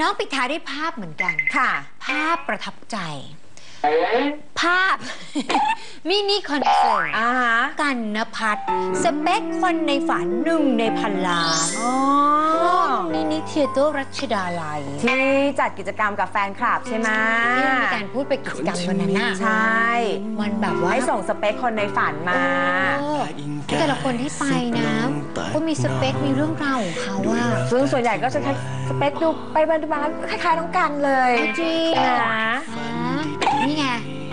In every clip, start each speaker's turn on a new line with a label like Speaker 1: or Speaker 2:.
Speaker 1: น้องปิดท้ายด้วยภาพเหมือนกัน
Speaker 2: ค่ะ
Speaker 1: ภาพประทับใจ ภาพ มินิคอนเสิร์ต
Speaker 2: อ่าฮะ
Speaker 1: กันนพัฒน์สเปคคนในฝันหนึ่งในพันล้าน
Speaker 2: อ๋อ
Speaker 1: มินิเทเตอร์รัชดาลัย
Speaker 2: ที่จัดกิจกรรมกับแฟนคลับใช่ไหม
Speaker 1: ที่เรามีการพูดไปกิจกรรมวันนั้นน่ะ
Speaker 2: ใช่
Speaker 1: มันแบบว่า
Speaker 2: ให้ส่งสเปคคนในฝันมา
Speaker 1: เออแต่ละคนที่ไปนะก็มีสเปค มีเรื่องราวของเขาว่า
Speaker 2: ซึ่งส่วนใหญ่ก็จะใช้สเปคดูไปบันบานคล้ายๆน้องกันเลย
Speaker 1: จริง
Speaker 2: นะ
Speaker 1: นี่ไง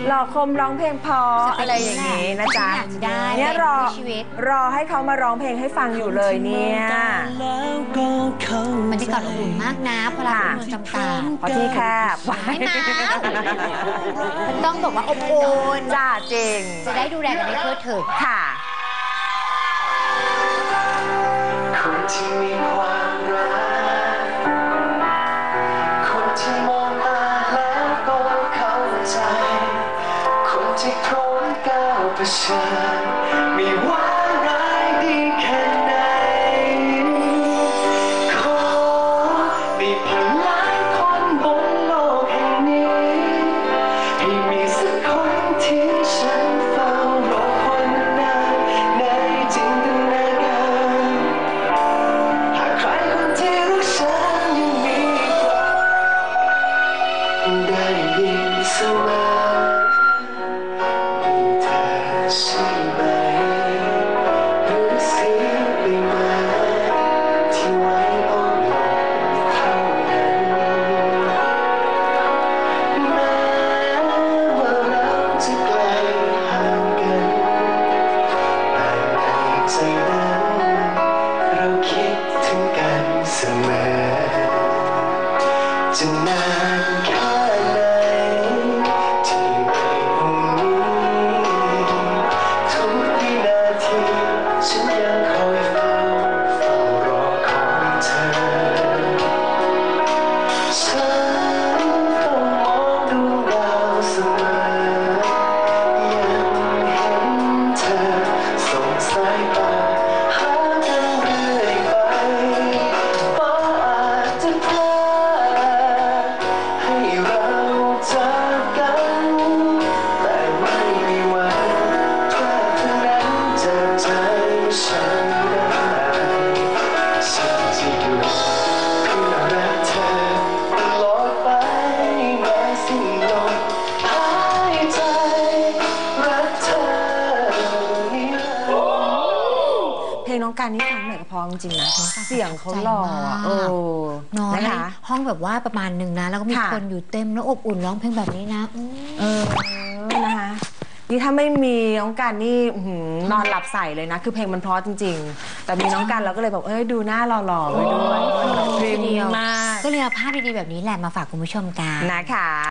Speaker 2: หล่อคมร้องเพลงเพออะไรอย่างนี้นะจ๊ะ
Speaker 1: อยากจะได้
Speaker 2: เนี่ยรอ
Speaker 1: ในชีวิต
Speaker 2: รอให้เขามาร้องเพลงให้ฟังอยู่เลยเนี่ย
Speaker 1: บรรยากาศอบอุ่นมากนะพลาคุณจำตา
Speaker 2: เพราะที่แคบ
Speaker 1: ไม่มามันต้องบอกว่าอบอุ่น
Speaker 2: จ้าจริง
Speaker 1: จะได้ดูแลกันได้ทั่วถึง
Speaker 2: ค่ะ
Speaker 3: คนที่มีความรักคนที่มองตาแล้วก็เข้าใจ คนที่พร้อมก้าวเผชิญ มีพลังคนบนโลกแห่งนี้ ให้มีสักคนที่ฉันเฝ้ารอคอยมานานในจินตนาการหากใครคนที่รักฉันยังมีกว่าได้ยินเสมอมีเธอ มอ จะนานแค่ไหนที่ไม่พรุ่งนี้ทุกวินาทีฉันยังคอยเฝ้าเฝ้ารอคอยเธอ ฉันต้องมองดูดาวเสมอ ยังเห็นเธอสงสาย
Speaker 2: น้องการนี่ฟังหน่อยก็พอจริงๆนะเสียงเขาหล่ออะเออ
Speaker 1: เน้อย
Speaker 2: นะคะ
Speaker 1: ห้องแบบว่าประมาณหนึ่งนะ แล้วก็มี
Speaker 2: ค่ะ
Speaker 1: คนอยู่เต็มแล้วอบอุ่นร้องเพลงแบบนี้นะอืม
Speaker 2: เออนะคะนี่ถ้าไม่มีน้องการนี่อื้อหือนอนหลับใส่เลยนะ คือเพลงมันเพราะจริง ๆ แต่มีน้องการเราก็เลยแบบเอ้ยดูหน้าหล่อๆไปด้วยพริมมาก
Speaker 1: ก็เลยเอาภาพดีๆแบบนี้แหละมาฝากคุณผู้ชมกัน
Speaker 2: นะคะ